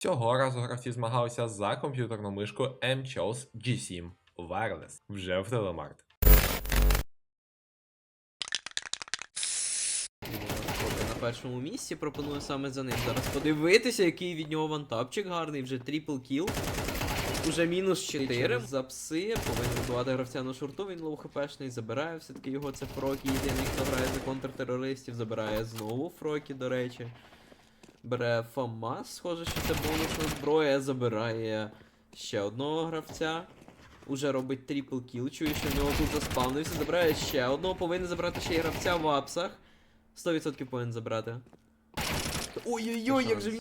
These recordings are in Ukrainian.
Цього разу гравці змагалися за комп'ютерну мишку MCHOS G7 Wireless вже в Телемарт. На першому місці пропоную саме за ним. Зараз подивитися, який від нього вантапчик гарний, вже трипл кіл. Уже мінус 4 за пси, повинен вбивати гравця на шорту, він лоу хпшний, забирає все-таки його, це Фрокі, єдиний, хто грає за контртерористів, забирає знову Фрокі, до речі. Бере ФАМАС, схоже, що це бонусна зброя, забирає ще одного гравця. Уже робить трипл кіл, чує, що в нього тут заспавнився, забирає ще одного, повинен забрати ще й гравця в апсах. 100% повинен забрати. Ой-ой-ой, як же він.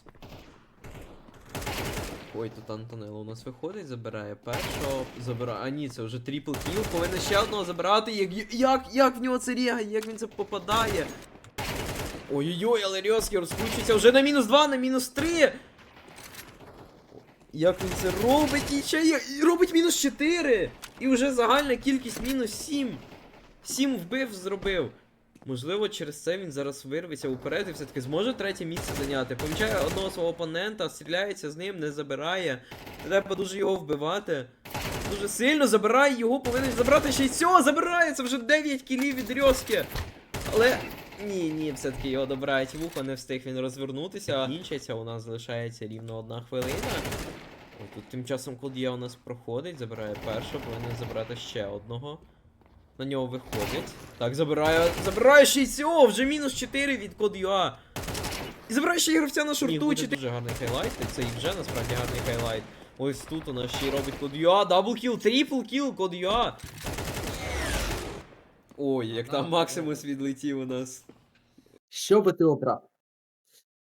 Ой, тут Антонелло у нас виходить, забирає першого, забирає. А ні, це вже трипл кіл, повинен ще одного забирати. Як, як, як в нього це рігає, як він це попадає. Ой-ой-ой, але Рьоски розкручується вже на мінус 2, на мінус 3. Як він це робить? І ще робить мінус 4. І вже загальна кількість мінус 7. 7 вбив зробив. Можливо, через це він зараз вирветься уперед і все-таки зможе третє місце зайняти. Помічає одного свого опонента, стріляється з ним, не забирає. Треба дуже його вбивати. Дуже сильно забирає його, повинен забрати ще й цього, забирає! Це вже 9 кілів від Рьоски. Але. Ні, ні, все-таки його добирають вухо, не встиг він розвернутися. Кінчиться, у нас залишається рівно одна хвилина. Ой, тут тим часом Код'є у нас проходить, забирає першого, повинен забрати ще одного. На нього виходить. Так, забирає. Забирає ще й цього! Вже мінус 4 від код UA. І забирає ще й гравця на шорту. буде 4. Дуже гарний хайлайт. Це і вже насправді гарний хайлайт. Ось тут у нас ще й робить код UA. Дабл кіл, трипл кіл, код UA. Ой, як там Максимус відлетів у нас. Що би ти обрав?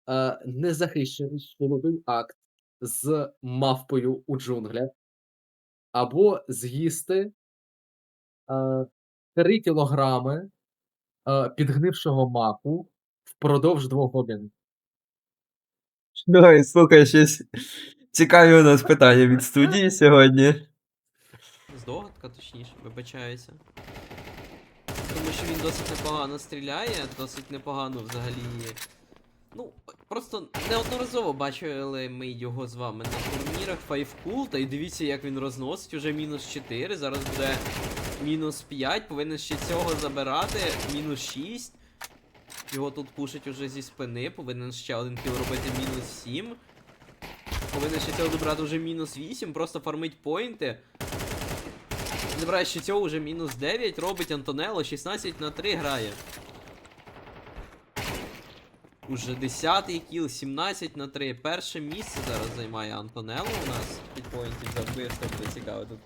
Е, незахищений силовий акт з мавпою у джунглях, або з'їсти е, 3 кілограми е, підгнившого маку впродовж двох годин. Давай, слухай, щось цікаві у нас питання від студії сьогодні. Здогадка, точніше, вибачаюся. Тому що він досить непогано стріляє, досить непогано взагалі. Ну, просто неодноразово бачили ми його з вами на турнірах Cool, та й дивіться, як він розносить, уже мінус 4, зараз буде мінус 5, повинен ще цього забирати, мінус 6. Його тут пушить уже зі спини, повинен ще один кіл робити мінус 7. Повинен ще цього добрати вже мінус 8, просто фармить поінти. Забирає цього вже мінус 9, робить Антонелло, 16 на 3 грає. Уже 10 кіл, 17 на 3. Перше місце зараз займає Антонелло у нас. 5 поінтів за вбивство буде цікаво. Тут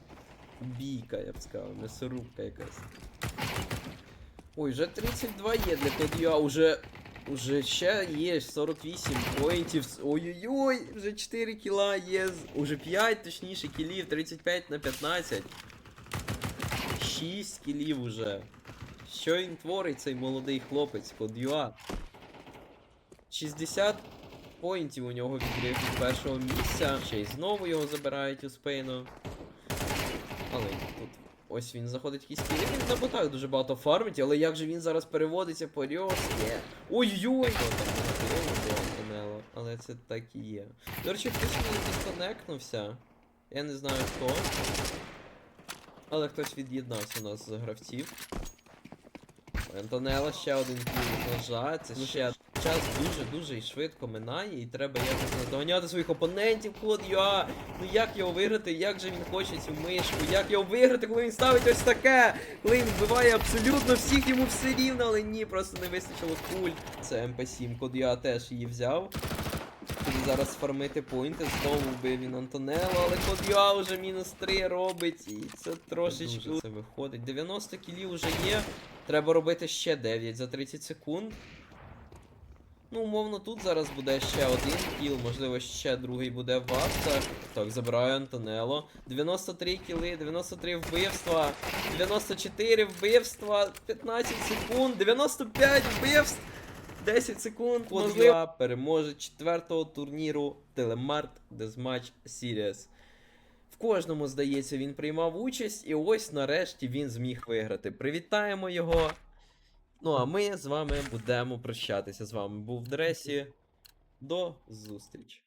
бійка, я б сказав, м'ясорубка якась. Ой, вже 32 є для Код'я, уже. Уже ще є 48 поінтів. Ой-ой-ой, вже 4 кіла є. Уже 5, точніше, кілів, 35 на 15. 6 кілів уже. Що він творить, цей молодий хлопець Код'юа? 60 поінтів у нього відбив від першого місця. Ще й знову його забирають у спину. Але тут ось він заходить в якісь кілі. Він на ботах дуже багато фармить, але як же він зараз переводиться по Рьоске? Ой-ой! Але це так і є. До речі, хтось мені дисконектнувся. Я не знаю хто. Але хтось від'єднався у нас з гравців. Антонелла ще один ножа. Це ще час дуже-дуже і швидко минає, і треба якось наздоганяти своїх опонентів, код Юа. Ну як його виграти, як же він хоче цю мишку, як його виграти, коли він ставить ось таке, коли він вбиває абсолютно всіх, йому все рівно, але ні, просто не вистачило куль. Це МП7, код Юа теж її взяв. Буде зараз фармити поінти, знову вбив він Антонелло, але код Юа вже мінус 3 робить, і це трошечки це виходить. 90 кілів вже є. Треба робити ще 9 за 30 секунд. Ну, умовно, тут зараз буде ще один кіл, можливо, ще другий буде в Так, забираю Антонелло. 93 кіли, 93 вбивства, 94 вбивства, 15 секунд, 95 вбивств, 10 секунд. Можливо, переможе четвертого турніру Телемарт Дезмач Series. В кожному, здається, він приймав участь, і ось нарешті він зміг виграти. Привітаємо його. Ну а ми з вами будемо прощатися. З вами був Дресі. До зустрічі.